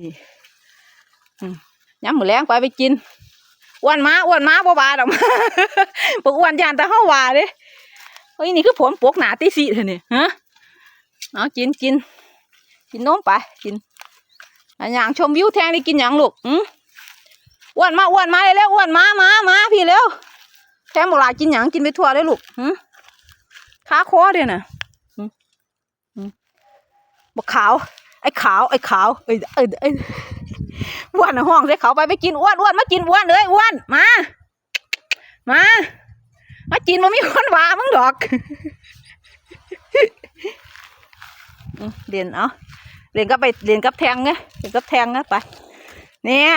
นี่ย้ำมือแรงไปไปกินอ้วนมาอ้วนมาบ่บาดอกบ่อ้วนยานแต่เฮาวาเด้เฮ้ยนี่คือผมปกหนาตีสีเถอะนี่ฮะเอากินกินกินนมไปกินอันหยังชมวิวแทงได้กินหยังลูกอืมอ้วนมาอ้วนมาเร็วอ้วนมามามาพี่เร็วแทงบอกหลากินหยังกินไปทั่วเลยลูกหืมขาคอเด้อน่ะอืมอืมบกขาว ไอ้ขาวไอ้ขาวเอ้ยเอ้ยเอ้ยอ้วนน่ะห้องใส่เขาไปไปกินอ้วนอ้วนมากินอ้วนเลยอ้วนมามามากินมันมีคนว่ามึงดอกเรียนเอาเรียนก็ไปเรียนกับแทงไงเรียนกับแทงนะไปเนี่ย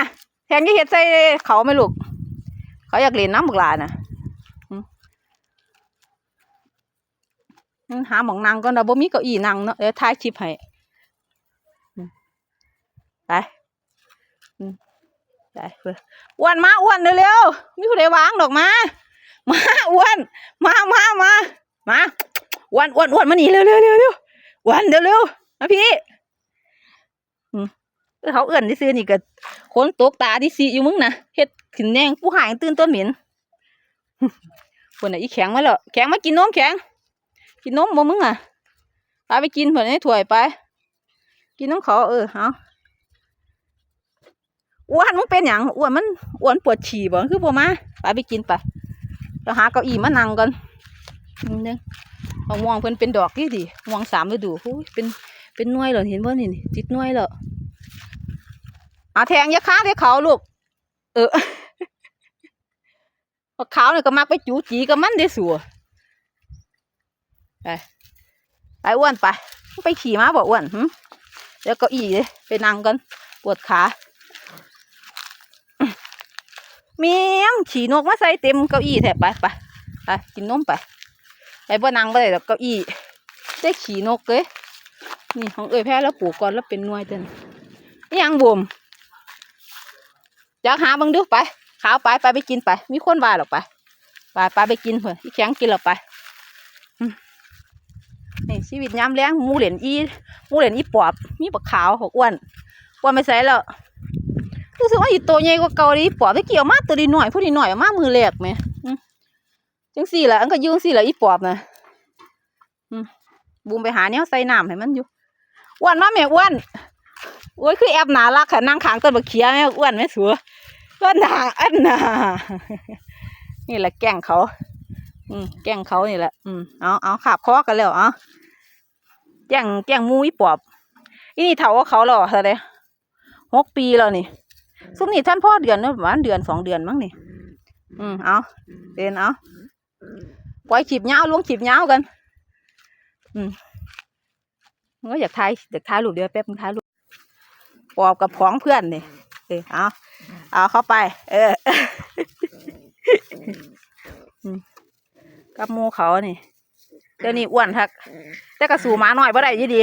แทงจะเห็ดใส่เขาไหมลูกเขาอยากเรียนน้ำบักลาน่ะหาหมองนั่งก่อนเราบ่มีเก้าอี้นั่งเนาะเดี๋ยวถ่ายคลิปให้ ไปอืมไปอ้วนมาอ้วนเร็วๆมีผู้ใดวางดอกมามาอ้วนมามามามาอ้วนอ้วนอ้วนมาหนีเร็วเร็วเร็วเร็วอ้วนเร็วเร็วมาพี่อืมเขาเอื้อนที่ซื้อนี่ก็คนตกตาที่ซีอยู่มึงนะเฮ็ดขึ้นแนงผู้หายตื่นต้นเหม็นคนน่ะอีแข็งมาแล้วแข็งมากินนมแข็ง กินนมบ่มึงอะไปไปกินเผื่อให้ถ้วยไป กินน้ำเขาเออเอา อ้วนมึงเป็นหยังอ้วนมันอ้วนปวดฉี่บ่คือบ่มาไปไปกินไปเราหาเก้าอี้มานั่งก่อนนึงเอาม่วงเพิ่นเป็นดอกดีดีม่วงสามฤดูโอ้ยเป็นเป็นน่วยเหรอเห็นบ่นี่นี่ติดน่วยแล้วเอาแทงยาค้าเด้เขาลูกเออบักขาเนี่ยก็มักไปจูจีกับมันเด้สัวไปไปอ้วนไป ไปขี่ม้าบ่อ้วนหึเดี๋ยวเก้าอี้เลยไปนั่งกันปวดขา เมียมขี่นกมาใส่เต็มเก้าอี้แถบไปไปไปกินนมไปไปบ่นังบ่ได้ดอกเก้าอี้ได้ขี่นกเลยนี่ของเอ้ยแพ้แล้วปลูกก่อนแล้วเป็นนวยเต็นนี่ยังบ่มอยากหาบังดูไป ขาวไปไปไปกินไป มีคนว่าหรอกไปไปไปไปกินเถอะที่แข็งกินหรอกไปนี่ชีวิตยามแรงมูเหรียญอีมูเหรียญอีปอบ มีปลาขาวหกอ้วนอ้วนไม่ใส่แล้ว รู้สึกว่าอีตัวใหญ่กว่าเก่าดิปอบที่เกี่ยวมาตัวดีหน่อยผู้ดีหน่อยเอามามือแรกไหมจังสี่แหละอันก็อยืงสี่แหละอีปอบนะบูมไปหาแนวใส่น้ำให้มันอยู่อ้วนมาแม่อ้วนโอ้ยคือแอบหนารักค่ะนั่งขางต้นบักเขียแม่อ้วนแม่สัวก็หนาอันหนานี่แหละแกล้งเขา อืมแกล้งเขานี่แหละ อืมเอาเอาขาบคอกันแล้วเอาแจ้งแจ้งมูอีปอบอีนี่เท่ากับเขาแล้วอเท่าไดหกปีแล้วนี่ ซุมนี่ท่านพ่อเดือนเนอะประมาณเดือนสองเดือนมั้งนี่ อืมเอาเดินเอาปล่อยขีบเงาวลงขีบเงาวกัน อืมก็อยากถ่ายอยากถ่ายรูปเดียวแป๊บนึงถ่ายรูปปอบกับของเพื่อนนี่เออเอาเอาเข้าไป เอออืมกับหมูเขานี่เดี๋ยวนี้อ้วนทัก แต่กระสูหมาหน่อยบ่ได้อยี่ดี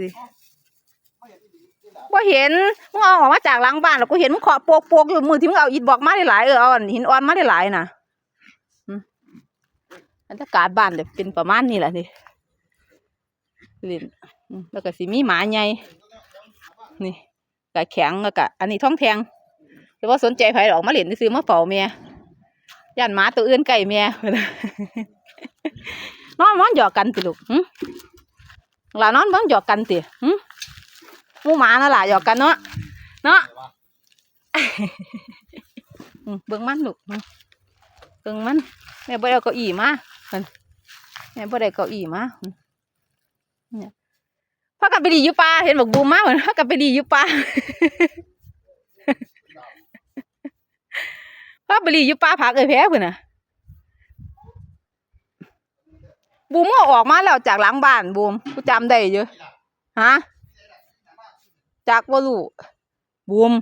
สิ บ่เห็นมึงเอาออกมาจากหลังบ้านแล้วกูเห็นมึงเคาะโปกโปกอยู่มือที่มึงเอาอิฐบอกมาได้หลายเออเอาอันหินอ่อนมาได้หลายน่ะอืมบรรยากาศบ้านเดี๋ยวเป็นประมาณนี้แหละนี่ลินแล้วก็สิมีหมาใหญ่นี่กะแข็งแล้วก็อันนี้ท้องแทงแต่ว่าสนใจไผออกมาเล่นซื้อมาเฝ้าเมียย่านหมาตัวอื่นใกล้เมียนอนมันหยอกกันติลูกหลานอนมันหยอกกันติหึห มูหมาน่ะล่ะหยอกกันเนาะเนาะอืมเบิ่งมันลูกหึเบิ่งมันแม่บ่ได้เอาเก้าอี้มาเพิ่นแม่บ่ได้เก้าอี้มาหึเนี่ยพากันไปดีอยู่ป่าเห็นบอกบูมมาเหมือนพากันไปดีอยู่ป่าพาไปดีอยู่ป่าผักเอ้ยแพ้เพิ่นน่ะบูมก็ออกมาแล้วจากหลังบ้านบูมกูจำได้เยอะฮะ จากว่าลูบูม